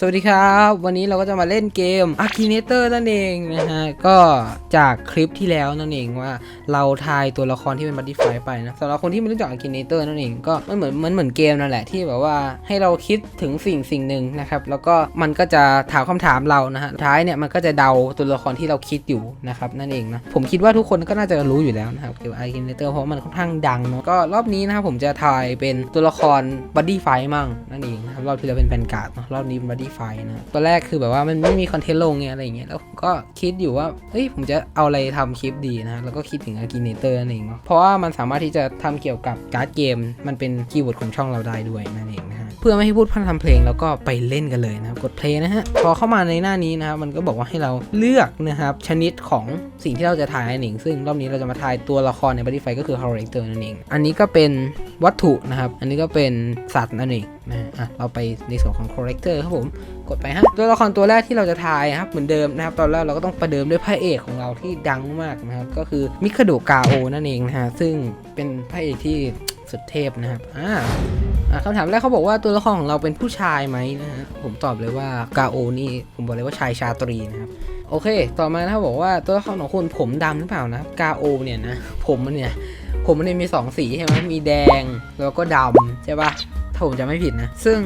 สวัสดีครับ วันนี้เราก็จะมาเล่นเกม Akinator นั่นเองนะฮะ ก็จากคลิปที่แล้วนั่นเองว่าเราทายตัวละครที่เป็นบั d ดี้ไฟไปนะสำหรับคนที่ไม่รู้จัก Akinator นั่นเองก็มันเหมือนมันเหมือนเกมนั่นแหละที่แบบว่าให้เราคิดถึงสิ่งสิ่งหนึ่งนะครับ แล้วก็มันก็จะถามคำถามเรานะฮะท้ายเนี่ยมันก็จะเดาตัวละครที่เราคิดอยู่นะครับนั่นเองนะผมคิดว่าทุกคนก็น่าจะรู้อยู่แล้วนะครับเกี่ยวกับ Akinator เพราะว่ามันค่อนข้างดังเนาะก็รอบนี้นะครับผมจะทายเป็นตัวละครบั d ดี้ไฟมั่งนั่นเองนะครับรอบที่แล้วเป็นแฟนการ์ดเนาะรอบนี้เป็นบั d Spotify นะตอนแรกคือแบบว่ามันไม่มีคอนเทนต์ลงไงอะไรเงี้ยแล้วผมก็คิดอยู่ว่าเฮ้ยผมจะเอาอะไรทำคลิปดีนะแล้วก็คิดถึงกรีเนเตอร์นั่นเองเพราะว่ามันสามารถที่จะทำเกี่ยวกับการ์ดเกม มันเป็นคีย์เวิร์ดของช่องเราได้ด้วยนั่นเองนะฮะ พื่อไม่ให้พูดพร่ำทำเพลงแล้วก็ไปเล่นกันเลยนะครับกดเพลงนะฮะพอเข้ามาในหน้านี้นะครับมันก็บอกว่าให้เราเลือกนะครับชนิดของสิ่งที่เราจะทายนั่นเองซึ่งรอบนี้เราจะมาทายตัวละครในบั d ดี้ไฟก็คือ character นั่นเองอันนี้ก็เป็นวัตถุนะครับอันนี้ก็เป็นสัตว์นั่นเองนะฮะอะเราไปในส่วนของ character ครับผมกดไปฮะตัวละครตัวแรกที่เราจะทายครับเหมือนเดิมนะครับตอนแรกเราก็ต้องประเดิมด้วยพระเอกของเราที่ดังมากนะครับก็คือมิคาโดกาโอนั่นเองนะฮะซึ่งเป็นพระเอกที่สุดเทพนะครับอ่า คำถามแรกเขาบอกว่าตัวละครของเราเป็นผู้ชายไหมนะฮะผมตอบเลยว่ากาโอนี่ผมบอกเลยว่าชายชาตรีนะครับโอเค ต่อมานะครับบอกว่าตัวละครของคุณผมดำหรือเปล่านะกาโอเนี่ยนะผมมันเนี่ยผมมันเนี่ยมีสองสีใช่ไหมมีแดงแล้วก็ดำใช่ปะถ้าผมจะไม่ผิดนะ ซึ่ง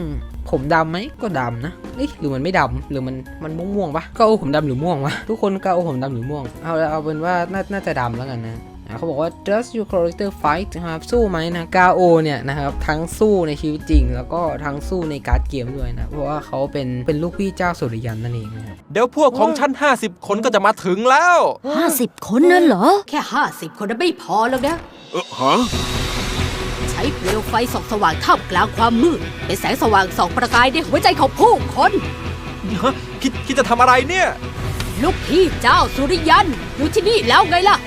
ผมดำไหมก็ดำนะเอ้ยหรือมันไม่ดำหรือมันมันม่วงๆปะกาโอผมดำหรือม่วงวะทุกคนกาโอผมดำหรือม่วงเอาเอาเป็นว่าน่าน่าจะดำแล้วกันนะ เขาบอกว่า does your character fight นะครับสู้ไหมนะกาโอเนี่ยนะครับทั้งสู้ในชีวิตจริง แล้วก็ทั้งสู้ในการ์ดเกมด้วยนะ เพราะว่าเขาเป็นเป็นลูกพี่เจ้าสุริยันนั่นเองนะครับเดี๋ยวพวกของฉัน50 คนก็จะมาถึงแล้วห้าสิบคนนั่นเหรอ แค่ห้าสิบคนนั้นไม่พอแล้วนะเออฮะใช้เปลวไฟส่องสว่างท่ามกลางความมืดเป็นแสงสว่างส่องประกายในหัวใจของผู้คนฮะคิดคิดจะทำอะไรเนี่ย ลูกพี่เจ้าสุริยันอยู่ที่นี่แล้วไงล่ะ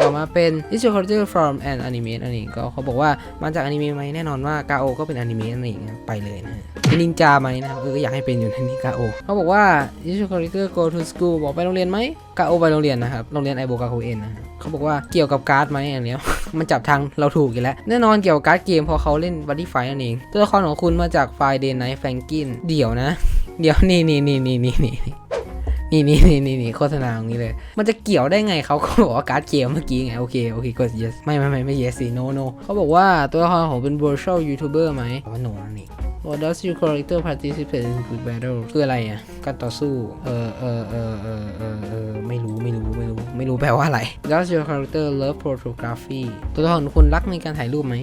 ต่อมาเป็น is your character from an anime นั่นเองก็เขาบอกว่ามาจากอนิเมะไหมแน่นอนว่ากาโอก็เป็นอนิเมะนั่นเองไปเลยนะฮะนินจาไหมนะครับเออก็อยากให้เป็นอยู่ในนี้กาโอเขาบอกว่า is your character go to school บอกไปโรงเรียนไหมกาโอไปโรงเรียนนะครับโรงเรียนไอโบกาโคเอ็นนะเขาบอกว่าเกี่ยวกับการ์ดไหมอันเนี้ยมันจับทางเราถูกอยู่แล้ว แน่นอนเกี่ยวกับการ์ดเกมพอเขาเล่นบัดดี้ไฟนั่นเองตัวละครของคุณมาจากไฟเดนไนท์แฟงกินเดี๋ยวนะ เดี๋ยวนี่นี่นี่นี่นี่ นี่นี่นี่นี่นี่โฆษณาตรงนี้เลย มันจะเกี่ยวได้ไงเขาก็บอกว่าการ์ดเกมเมื่อกี้ไง โอเค โอเคกด yes ไม่ไม่ไม่ไม่ yes สิ no no เขาบอกว่าตัวละครของเป็น virtual youtuber ไหมว่า no นั่นเอง What does your character participate in good battle คืออะไรอะ การต่อสู้ เออเออเออเออเออเออไม่รู้ไม่รู้ไม่รู้ ไม่รู้แปลว่าอะไร Does your character love photography ตัวละครคุณรักในการถ่ายรูปไหม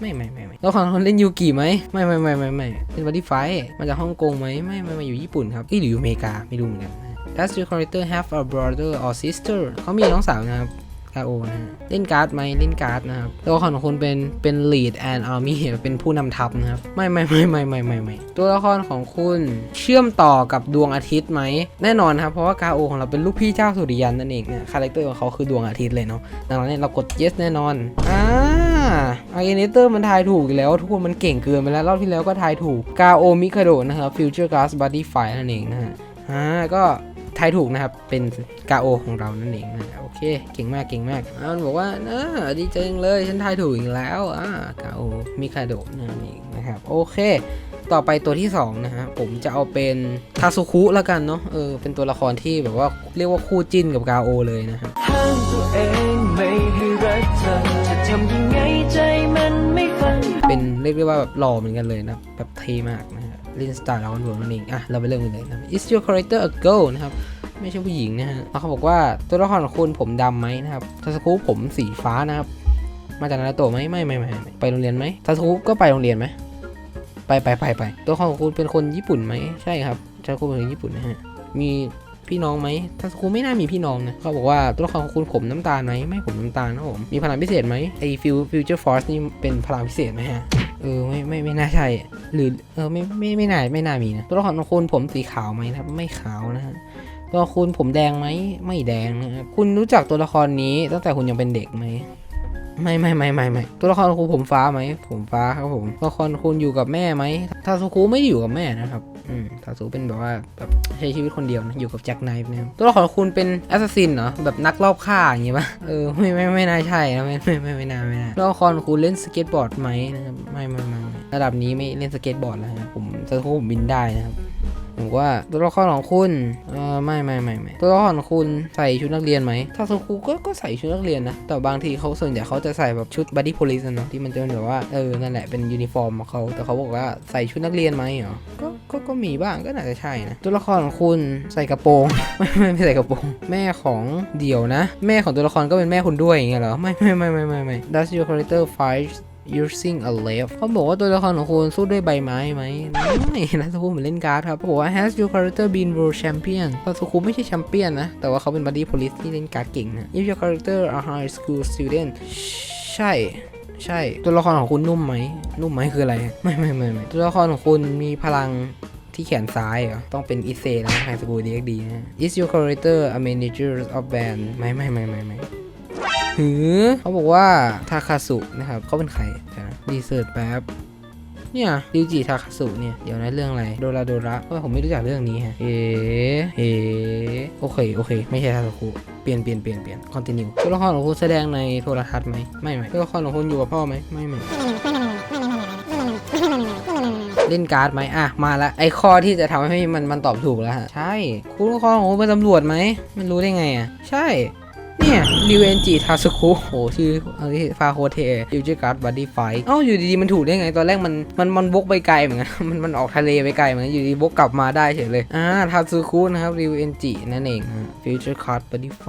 ไม่ไม่ไม่ไม่ตัวละครของคุณเล่นยูกิไหมไม่ไม่ไม่ไม่ไม่เป็นบัดดี้ไฟมาจากฮ่องกงไหมไม่ไม่ไม่อยู่ญี่ปุ่นครับอ้ยหรืออยู่อเมริกาไม่รู้เหมือนกัน Does your character have a brother or sister เขามีน้องสาวนะครับกาโอนะฮะเล่นการ์ดไหมเล่นการ์ดนะครับตัวละครของคุณเป็นเป็น lead and army เป็นผู้นำทัพนะครับ ไม่ไม่ไม่ไม่ไม่ไม่ไม่ตัวละครของคุณเชื่อมต่อกับดวงอาทิตย์ไหม แน่นอนครับเพราะว่ากาโอของเราเป็นลูกพี่เจ้าสุริยันนั่นเองเนี่ยคาแรคเตอร์ของเขาคือดวงอาทิตย์เลยเนาะดังนั้นเนี่ยเรากด yes แน่นอนอ่าอาร์เกเนเตอร์มันทายถูกอยู่แล้วทุกคนมันเก่งเกินไปแล้วรอบที่แล้วก็ทายถูกกาโอมิคาโดนะครับ future gas body fire นั่นเองนะฮะอ่าก็ ทายถูกนะครับ เป็นกาโอของเรานั่นเองนะโอเค เก่งมากเก่งมากอ่ามันบอกว่าอ่าดีใจจังเลย ฉันทายถูกอีกแล้วอ่ากาโอมิคาโดนั่นเองนะครับ โอเค ต่อไปตัวที่ 2 นะฮะ ผมจะเอาเป็นทาซุคุแล้วกันเนาะ เออ เป็นตัวละครที่แบบว่าเรียกว่าคู่จิ้นกับกาโอเลยนะฮะห้ามตัวเองไม่ให้รักเธอจะทำยังไงใจมันไม่ฟัง เป็นเรียกได้ว่าแบบหล่อเหมือนกันเลยนะ แบบเท่มากนะ เล่นสไตล์เราคนเวิร์นั่นเองอะเราไปเริ่มกันเลยนะ Is your character a girl นะครับไม่ใช่ผู้หญิงนะฮะแล้วเขาบอกว่าตัวละครของคุณผมดำไหมนะครับทาสคุผมสีฟ้านะครับ มาจากนารูโตะไหมไม่ไม่ไม่ไปโรงเรียนไหมทาสคุก็ไปโรงเรียนไหมไปไปไปไปตัวละครของคุณเป็นคนญี่ปุ่นไหมใช่ครับทาสคุเป็นคนญี่ปุ่นนะฮะมีพี่น้องไหมทาสคุไม่น่ามีพี่น้องนะเขาบอกว่าตัวละครของคุณผมน้ำตาลไหมไม่ผมน้ำตาลนะผมมีพลังพิเศษไหมไอฟิวฟิวเจอร์ฟอร์สนี่เป็นพลังพิเศษไหมฮะ เออไม่ไม่ไม่น่าใช่ หรือเออไม่ไม่ไม่น่าไม่น่ามีนะตัวละครของคุณผมสีขาวไหมนะครับ ไม่ขาวนะฮะตัวคุณผมแดงไหมไม่แดงนะครับคุณรู้จักตัวละครนี้ตั้งแต่คุณยังเป็นเด็กไหมไม่ไม่ไม่ไม่ไม่ตัวละครคุณผมฟ้าไหมผมฟ้าครับผมตัวละครคุณอยู่กับแม่ไหมทาสุคุไม่ได้อยู่กับแม่นะครับอืมทาสูเป็นแบบว่าแบบใช้ชีวิตคนเดียวนะอยู่กับแจ็คไนฟ์เนี่ยตัวละครคุณเป็นแอสซัสซินเหรอแบบนักลอบฆ่าอย่างงี้ปะเออไม่ไม่ไม่น่าใช่นะไม่ไม่ไม่ไม่น่าไม่น่าตัวละครคุณเล่นสเก็ตบอร์ดไหมนะครับไม่ไม่ไม่ระดับนี้ไม่เล่นสเก็ตบอร์ดแล้วนะครับผมสกุผมบินได้นะครับ ผมว่าตัวละครของคุณเออไม่ไม่ไม่ไม่ตัวละครของคุณใส่ชุดนักเรียนไหมถ้าสกูก็ก็ใส่ชุดนักเรียนนะ แต่บางทีเขาส่วนใหญ่เขาจะใส่แบบชุดบัดดี้โพลิสเนาะที่มันจะเป็นแบบว่าเออนั่นแหละเป็นยูนิฟอร์มของเขาแต่เขาบอกว่าใส่ชุดนักเรียนไหมเหรอก็ก็ก็มีบ้างก็น่าจะใช่นะตัวละครของคุณใส่กระโปรงไม่ไม่ไม่ใส่กระโปรงแม่ของเดี่ยวนะ แม่ของตัวละครก็เป็นแม่คุณด้วยอย่างเงี้ยเหรอไม่ไม่ไม่ไม่ไม่ไม่ Does your character fight using a left เขาบอกว่าตัวละครของคุณสู้ด้วยใบไม้ไหมไม่นะสกูเหมือนเล่นการ์ดครับเขาบอกว่า Has your character been world champion แต่สกูไม่ใช่แชมเปี้ยนนะ แต่ว่าเขาเป็น buddy police ที่เล่นการ์ดเก่งนะ If your character a high school student ใช่ใช่ ตัวละครของคุณนุ่มไหม นุ่มไหมคืออะไร ไม่ไม่ไม่ไม่ตัวละครของคุณมีพลังที่แขนซ้ายเหรอ ต้องเป็นอิเซนะไฮสกูดีดีนะ Is your character a manager of band ไม่ไม่ไม่ไม่ไม่ือ เขาบอกว่าทาคาสุนะครับเขาเป็นใครนะรีเสิร์ชแป๊บเนี่ยริวจิทาคาสุเนี่ย เดี๋ยวนะเรื่องอะไร โดราโดระเพราะผมไม่รู้จักเรื่องนี้ฮะเอเอโอเค โอเค ไม่ใช่ทาคาสุเปลี่ยนเปลี่ยนเปลี่ยนเปลี่ยนคอนติเนียตัวละครของคุณแสดงในโทรทัศน์ไหมไม่ไม่ตัวละครของคุณอยู่กับพ่อไหมไม่ไม่เล่นการ์ดไหมอะ มาละ ไอข้อที่จะทำให้มันมันตอบถูกแล้วฮะ ใช่ คุณละครของคุณเป็นตำรวจไหม มันรู้ได้ไงอะ ใช่ เนี่ยริวเอนจิทาสุคุโหชื่ออะไรฟาโคเทยูจิการ์ดบัดดี้ไฟเอ้าอยู่ดีๆมันถูกได้ไงตอนแรกมันมันมันบกไปไกลเหมือนกันมันมันออกทะเลไปไกลเหมือนกันอยู่ดีบกกลับมาได้เฉยเลยอ่าทาสุคุนะครับริวเอนจินั่นเองฟิวเจอร์คาร์ดบัดดี้ไฟ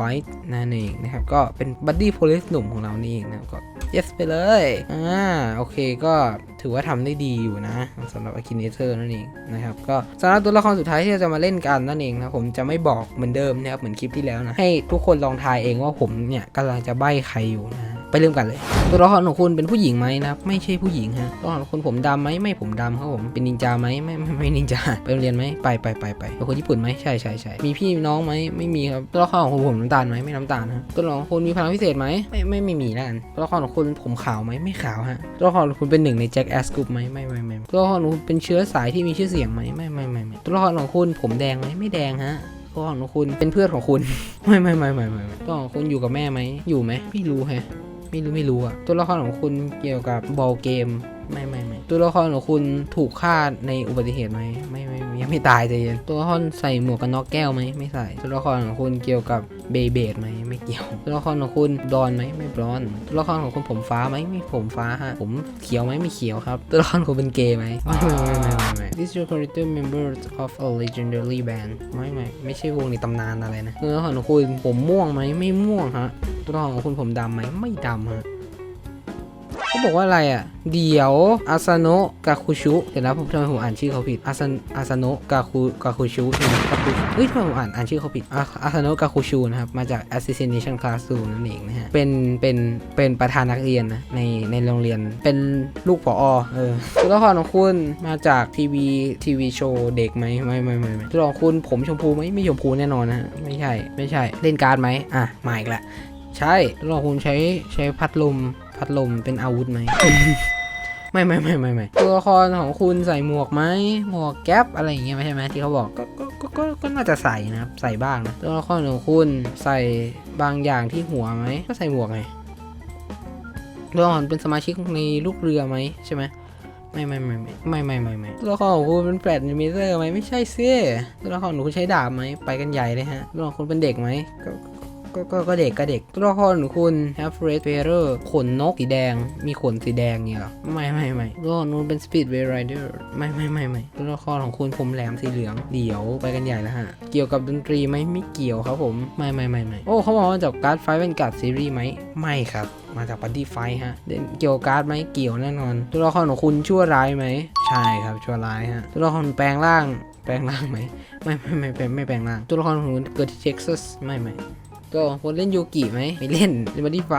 นั่นเองนะครับก็เป็นบัดดี้โพลิสหนุ่มของเรานี่เองนะครับก็ yes ไปเลยอ่าโอเคก็ ถือว่าทำได้ดีอยู่นะสำหรับอคินเนเตอร์นั่นเองนะครับก็สำหรับตัวละครสุดท้ายที่เราจะมาเล่นกันนั่นเองนะผมจะไม่บอกเหมือนเดิมนะครับเหมือนคลิปที่แล้วนะให้ทุกคนลองทายเองว่าผมเนี่ยกำลังจะใบ้ใครอยู่นะ ไปเริ่มกันเลย ตัวละครของคุณเป็นผู้หญิงไหมนะครับ ไม่ใช่ผู้หญิงฮะตัวละครของคุณผมดำไหมไม่ผมดำครับผมเป็นนินจาไหมไม่ไม่ไม่นินจาไปโรงเรียนไหมไปไปไปไปเป็นคนญี่ปุ่นไหมใช่ใช่ใช่มีพี่น้องไหมไม่มีครับตัวละครของคุณผมน้ำตาลไหมไม่น้ำตาลฮะตัวละครของคุณมีพลังพิเศษไหมไม่ไม่ไม่มีแล้วกันตัวละครของคุณผมขาวไหมไม่ขาวฮะตัวละครของคุณเป็นหนึ่งในแจ็คแอสกรุ๊ปไหมไม่ไม่ไม่ตัวละครของคุณเป็นเชื้อสายที่มีชื่อเสียงไหมไม่ไม่ไม่ไม่ตัวละครของคุณผมแดงไหมไม่แดงฮะตัวละครของคุณเป็นเพื่อนของคุณ ไม่ไม่ไม่ไม่ไม่ตัวของคุณอยู่กับแม่ไหมอยู่ไหมไม่รู้ฮะ ไม่รู้ไม่รู้อะตัวละครของคุณเกี่ยวกับบอลเกม ไม่ไม่ไม่ตัวละครของคุณถูกฆ่าในอุบัติเหตุไหมไม่ไม่ยังไม่ตายใจเย็นตัวละครใส่หมวกกันน็อกแก้วไหมไม่ใส่ตัวละครของคุณเกี่ยวกับเบย์เบดไหมไม่เกี่ยว ตัวละครของคุณดอนไหมไม่บลอนตัวละครของคุณผมฟ้าไหมไม่ผมฟ้าฮะผมเขียวไหมไม่เขียวครับ ตัวละครของคุณเป็นเกย์ไหมไม่ไม่ไม่ไม่ไม่ This your character members of a legendary band ไม่ไม่ไม่ใช่วงในตำนานอะไรนะตัวละครของคุณผมม่วงไหมไม่ม่วงฮะตัวละครของคุณผมดำไหมไม่ดำฮะ เขาบอกว่าอะไรอะ เดี๋ยวอาซาโนะกาคุชุเดี๋ยวนะผมทำไมผมอ่านชื่อเขาผิดอาซาอาซาโนะกาคุกาคุชุใช่ไหมกาคุเฮ้ยทำไมผมอ่านอ่านชื่อเขาผิดอาอาซาโนะกาคุชุนะครับมาจาก Assassination Classroom นั่นเองนะฮะเป็นเป็นเป็นประธานนักเรียนนะในในโรงเรียนเป็นลูกผอเออตัวละครของคุณมาจากทีวีทีวีโชว์เด็กไหมไม่ไม่ไม่ไม่ตัวละครของคุณผมชมพูไหมไม่ชมพูแน่นอนนะฮะไม่ใช่ไม่ใช่เล่นการ์ดไหมอะมาอีกละใช่ตัวคุณใช้ใช้พัดลม พัดลมเป็นอาวุธไหม ไม่ไม่ไม่ไม่ไม่ตัวละครของคุณใส่หมวกไหมหมวกแก๊ปอะไรอย่างเงี้ยใช่ไหมที่เขาบอกก็ก็ก็ก็น่าจะใส่นะครับใส่บ้างนะตัวละครของคุณใส่บางอย่างที่หัวไหมก็ใส่หมวกไงตัวละครเป็นสมาชิกในลูกเรือไหมใช่ไหมไม่ไม่ไม่ไม่ไม่ไม่ไม่ไม่ตัวละครของคุณเป็นแฟลตนิเตอร์ไหมไม่ใช่เซ่ตัวละครของคุณใช้ดาบไหมไปกันใหญ่เลยฮะตัวละครคุณเป็นเด็กไหมก็ ก็ก็ก็เด็กก็เด็กตัวละครของคุณ h a f r e d f a i r e r ขนนกสีแดง มีขนสีแดงเงี้ยหรอ ไม่ไม่ไม่ตัวละครนู้นเป็น Speedway Rider ไม่ไม่ไม่ไม่ตัวละครของคุณผมแหลมสีเหลือง เดี๋ยวไปกันใหญ่แล้วฮะ เกี่ยวกับดนตรีไหมไม่เกี่ยวครับผม ไม่ไม่ไม่ไม่โอ้เขาบอกว่าจากการ์ดไฟเป็นการ์ดซีรีส์ไหมไม่ครับมาจากบัดดี้ไฟฮะ เกี่ยวกับการ์ดไหมเกี่ยวแน่นอน ตัวละครของคุณชั่วร้ายไหม ใช่ครับชั่วร้ายฮะ ตัวละครแปลงร่าง แปลงร่างไหม ไม่ไม่ไม่ไม่ไม่แปลงร่าง ตัวละครของคุณเกิดที่เท็กซัส ไม่ไม่ ก็คนเล่นยูกิไหมไม่เล่นเล่นบัดดี้ไฟ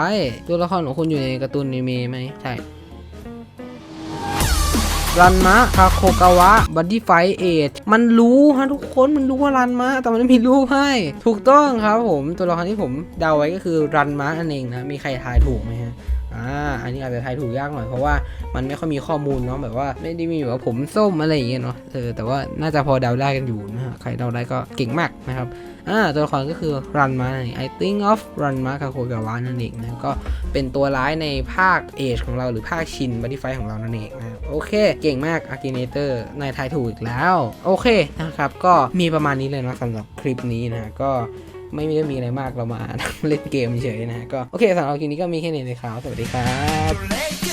ตัวละครของคุณอยู่ในการ์ตูนอนิเมะไหมใช่รันมะคาโคกาวะบัดดี้ไฟเอทมันรู้ฮะทุกคนมันรู้ว่ารันมะแต่มันไม่มีรูปให้ ถูกต้องครับผมตัวละครที่ผมเดาไว้ก็คือรันมะนั่นเองนะมีใครทายถูกไหมฮะ อ่าอันนี้อาจจะทายถูกยากหน่อยเพราะว่ามันไม่ค่อยมีข้อมูลเนาะแบบว่าไม่ได้มีแบบว่าผมส้มอะไรอย่างเงี้ยเนาะเออแต่ว่าน่าจะพอเดาได้กันอยู่นะฮะใครเดาได้ก็เก่งมากนะครับอ่าตัวละครก็คือรันมานั่นเอง I think of รันมาคาโคกาวะนั่นเองนะก็เป็นตัวร้ายในภาคเอชของเราหรือภาคชินบัตติไฟของเรานั่นเองนะโอเค เก่งมากอากิเนเตอร์นายทายถูกอีกแล้ว โอเคนะครับ ก็มีประมาณนี้เลยนะสำหรับคลิปนี้นะก็ ไม่ได้มีอะไรมากเรามาเล่นเกมเฉยๆนะก็โอเคสำหรับคลิปนี้ก็มีแค่นี้เลยครับสวัสดีครับ